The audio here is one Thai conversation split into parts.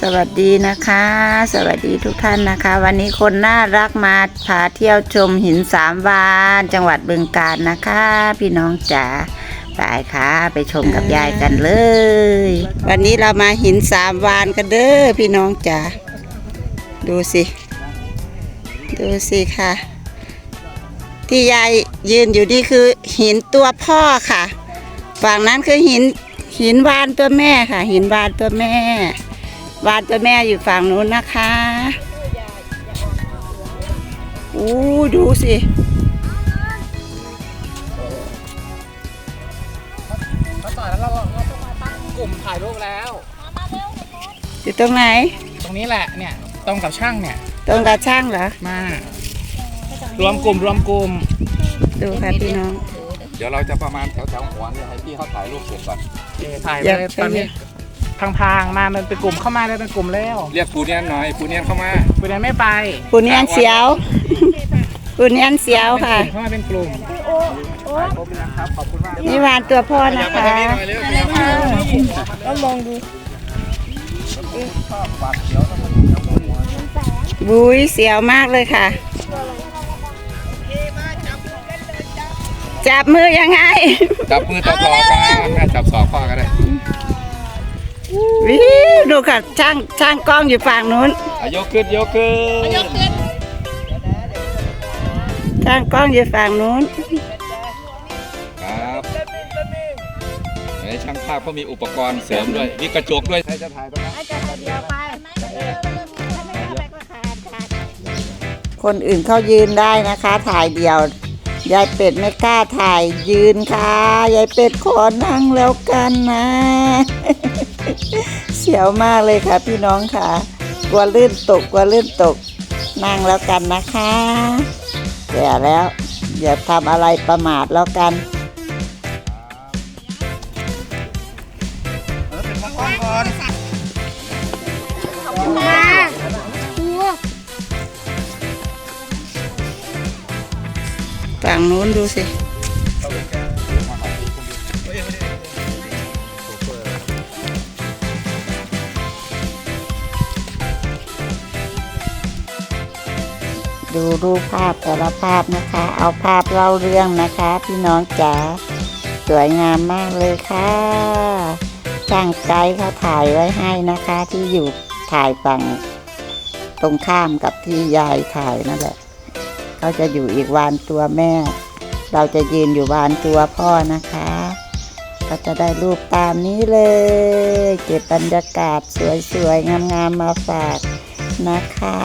สวัสดีนะคะ สวัสดีทุกท่านนะคะ วันนี้คนน่ารักมาพาเที่ยวชมหินสามวานจังหวัดบึงกาฬนะคะ พี่น้องจ๋าไปค่ะไปชมกับยายกันเลย วันนี้เรามาหินสามวานกันเด้อพี่น้องจ๋าดูสิ ดูสิค่ะ ที่ยายยืนอยู่นี่คือหินตัวพ่อค่ะ ฝั่งนั้นคือหิน หินวานตัวแม่ค่ะ หินวานตัวแม่ วานตัวแม่อยู่ฝั่งนู้นนะคะอู้ดูสิเขาต่อยแล้วเราเราต้องมาตั้งกลุ่มถ่ายรูปแล้ว อยู่ตรงไหน ตรงนี้แหละเนี่ย ตรงกับช่างเนี่ย ตรงตาช่างเหรอ มารวมกลุ่มรวมกลุ่ม ดูค่ะพี่น้อง เดี๋ยวเราจะประมาณแถวแถวๆหัวเนี่ยให้พี่เขาถ่ายรูปเสร็จก่อนเอ่อถ่ายอยากเลยใช้ตอนนี้พางๆมามันเป็นกลุ่มเข้ามาเลยเป็นกลุ่มแล้วเรียกปูเนียนหน่อยปูเนียนเข้ามาคุณยังไม่ไปปูเนียนเสียวปูเนียนเสียวค่ะ เข้ามาเป็นกลุ่มครบแล้วครับขอบคุณมากนี่วานตัวพ่ออนะย่ามาคะ ทางนี้หน่อยเร็วเร็วก็มองดูบุ้ยเสียวมากเลยค่ะ จับมือยังไง จับมือต่อต่อกันจับสอบพ่อก็ได้วิวดูค่ะช่างช่างกล้องอยู่ฝั่งนู้นอะยกขึ้นยกขึ้นช่างกล้องอยู่ฝั่งนู้น ครับในช่างภาพก็มีอุปกรณ์เสริมด้วยมีกระจกด้วยใครจะถ่ายตรงนั้นคนอื่นเขายืนได้นะคะ ถ่ายเดียว ยายเป็ดไม่กล้าถ่ายยืนค่ะ ยายเป็ดขอนั่งแล้วกันนะ เสียวมากเลยค่ะพี่น้องค่ะ กลัวลื่นตกกลัวลื่นตก นั่งแล้วกันนะคะแก่แล้วอย่าทำอะไรประมาทแล้วกัน ฝั่งนู้นดูสิ ดูรูปภาพแต่ละภาพนะคะ เอาภาพเล่าเรื่องนะคะ พี่น้องจ๋าสวยงามมากเลยค่ะช่างไกด์เขาถ่ายไว้ให้นะคะ ที่อยู่ถ่ายฝั่งตรงข้ามกับที่ยายถ่ายนั่นแหละ เขาจะอยู่อีกวานตัวแม่ เราจะยืนอยู่วานตัวพ่อนะคะ ก็จะได้รูปตามนี้เลย เก็บบรรยากาศสวยๆ งามๆมาฝากนะคะ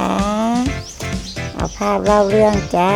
เอาภาพเล่าเรื่องจ้า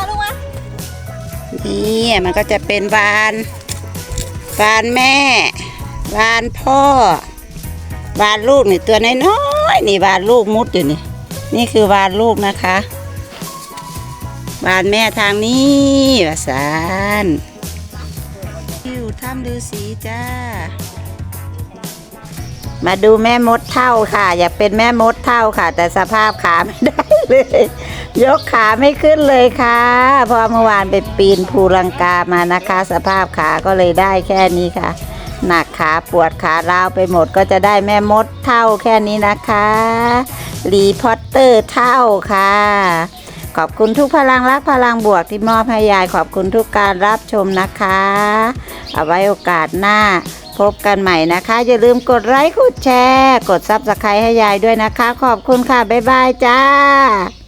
านี่มันก็จะเป็นวานวานแม่วานพ่อวานลูกนี่ตัวน้อยๆนี่วานลูกมุดอยู่นี่ นี่คือวานลูกนะคะวานแม่ทางนี้วาสานอยู่ถ้ำฤาษีจ้า มาดูแม่มดเท่าค่ะ อยากเป็นแม่มดเท่าค่ะ แต่สภาพขาไม่ได้เลย ยกขาไม่ขึ้นเลยค่ะ เพราะเมื่อวานไปปีนภูลังกามานะคะ สภาพขาก็เลยได้แค่นี้ค่ะ หนักขาปวดขาล้าวไปหมดก็จะได้แม่มดเท่าแค่นี้นะคะรีพอตเตอร์เท่าค่ะ ขอบคุณทุกพลังรักพลังบวกที่มอบให้ยายขอบคุณทุกการรับชมนะคะ เอาไว้โอกาสหน้า พบกันใหม่นะคะ อย่าลืมกดไลค์กดแชร์ กดซับสไครต์ให้ยายด้วยนะคะ ขอบคุณค่ะ บ๊ายบายจ้า